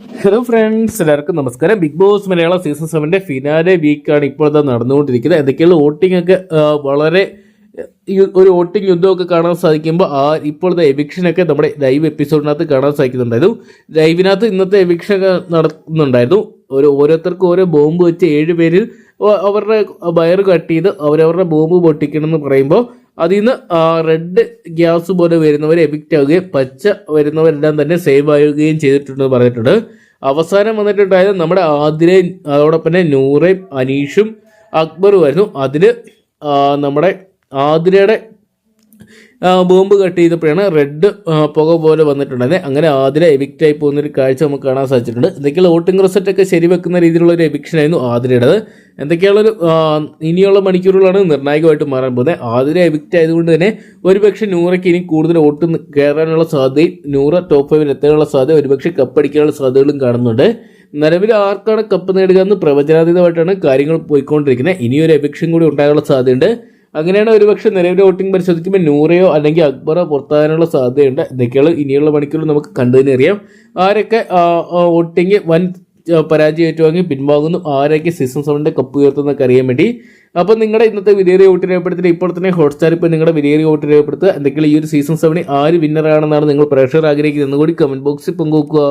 Hello friends എല്ലാവർക്കും നമസ്കാരം. Big boss Malayalam season സെവന്റെ ഫിനാലെ വീക്കാണ് ഇപ്പോഴത്തെ നടന്നുകൊണ്ടിരിക്കുന്നത്. എന്തൊക്കെയുള്ള വോട്ടിംഗ് ഒക്കെ വളരെ ഒരു വോട്ടിംഗ് യുദ്ധമൊക്കെ കാണാൻ സാധിക്കുമ്പോൾ ആ ഇപ്പോഴത്തെ എവിക്ഷനൊക്കെ നമ്മുടെ ലൈവ് എപ്പിസോഡിനകത്ത് കാണാൻ സാധിക്കുന്നുണ്ടായിരുന്നു. ലൈവിനകത്ത് ഇന്നത്തെ എവിക്ഷൻ ഒക്കെ നടക്കുന്നുണ്ടായിരുന്നു. ഒരു ഓരോരുത്തർക്കും ഓരോ ബോംബ് വെച്ച് ഏഴ് പേരിൽ അവരുടെ വയർ കട്ട് ചെയ്ത് അവരവരുടെ ബോംബ് പൊട്ടിക്കണം എന്ന് പറയുമ്പോൾ അതിൽ നിന്ന് റെഡ് ഗ്യാസ് പോലെ വരുന്നവർ എവിക്റ്റ് ആവുകയും പച്ച വരുന്നവരെല്ലാം തന്നെ സേവ് ആവുകയും ചെയ്തിട്ടുണ്ടെന്ന് പറഞ്ഞിട്ടുണ്ട്. അവസാനം വന്നിട്ടുണ്ടായത് നമ്മുടെ ആതിരയും അതോടൊപ്പം തന്നെ നൂറയും അനീഷും അക്ബറുമായിരുന്നു അതിൽ നമ്മുടെ ആതിരയുടെ ബോംബ് കട്ട് ചെയ്തപ്പോഴാണ് റെഡ് പുക പോലെ വന്നിട്ടുണ്ടായത് അങ്ങനെ ആതിര എവിക്റ്റ് ആയി പോകുന്ന ഒരു കാഴ്ച നമുക്ക് കാണാൻ സാധിച്ചിട്ടുണ്ട്. എന്തൊക്കെയുള്ള വോട്ടിംഗ് റിസൾട്ടൊക്കെ ശരിവെക്കുന്ന രീതിയിലുള്ള ഒരു എവിക്ഷൻ ആയിരുന്നു ആതിരയുടേത്. എന്തൊക്കെയുള്ളൊരു ഇനിയുള്ള മണിക്കൂറുകളാണ് നിർണായകമായിട്ട് മാറാൻ പോകുന്നത് ആതിര എവിക്റ്റ് ആയതുകൊണ്ട് തന്നെ ഒരുപക്ഷെ നൂറയ്ക്ക് ഇനി കൂടുതൽ വോട്ട് കയറാനുള്ള സാധ്യതയും നൂറ് ടോപ്പ് ഫൈവിൽ എത്താനുള്ള സാധ്യത ഒരുപക്ഷെ കപ്പടിക്കാനുള്ള സാധ്യതകളും കാണുന്നുണ്ട്. നിലവിൽ ആർക്കാണ് കപ്പ് നേടുക എന്ന് പ്രവചനാതീതമായിട്ടാണ് കാര്യങ്ങൾ പോയിക്കൊണ്ടിരിക്കുന്നത് ഇനിയൊരു എവിക്ഷൻ കൂടി ഉണ്ടാകാനുള്ള സാധ്യതയുണ്ട്. അങ്ങനെയാണ് ഒരുപക്ഷെ നിലവിലെ വോട്ടിംഗ് പരിശോധിക്കുമ്പോൾ നൂറയോ അല്ലെങ്കിൽ അക്ബറോ പുറത്താകാനുള്ള സാധ്യതയുണ്ട്. എന്തൊക്കെയാണ് ഇനിയുള്ള മണിക്കൂറിൽ നമുക്ക് കണ്ടു തന്നെ അറിയാം. ആരൊക്കെ വോട്ടിംഗ് വൻ പരാജയം ഏറ്റുവാങ്ങി പിൻവാങ്ങുന്നു? ആരൊക്കെ സീസൺ സെവന്റെ കപ്പ് ഉയർത്തുന്നൊക്കെ അറിയാൻ വേണ്ടി. അപ്പോൾ നിങ്ങളുടെ ഇന്നത്തെ വിലയേറിയ വോട്ട് രേഖപ്പെടുത്തി ഇപ്പോൾ തന്നെ ഹോട്ട്സ്റ്റാർ ഇപ്പോൾ നിങ്ങളുടെ വിലയേറിയ വോട്ട് രേഖപ്പെടുത്തുക. എന്തെങ്കിലും ഈ ഒരു സീസൺ സെവനിൽ ആര് വിന്നറാണെന്നാണ് നിങ്ങൾ പ്രേക്ഷകർ ആഗ്രഹിക്കുന്നത്. കൂടി കമന്റ് ബോക്സിൽ പങ്കുവെക്കുക.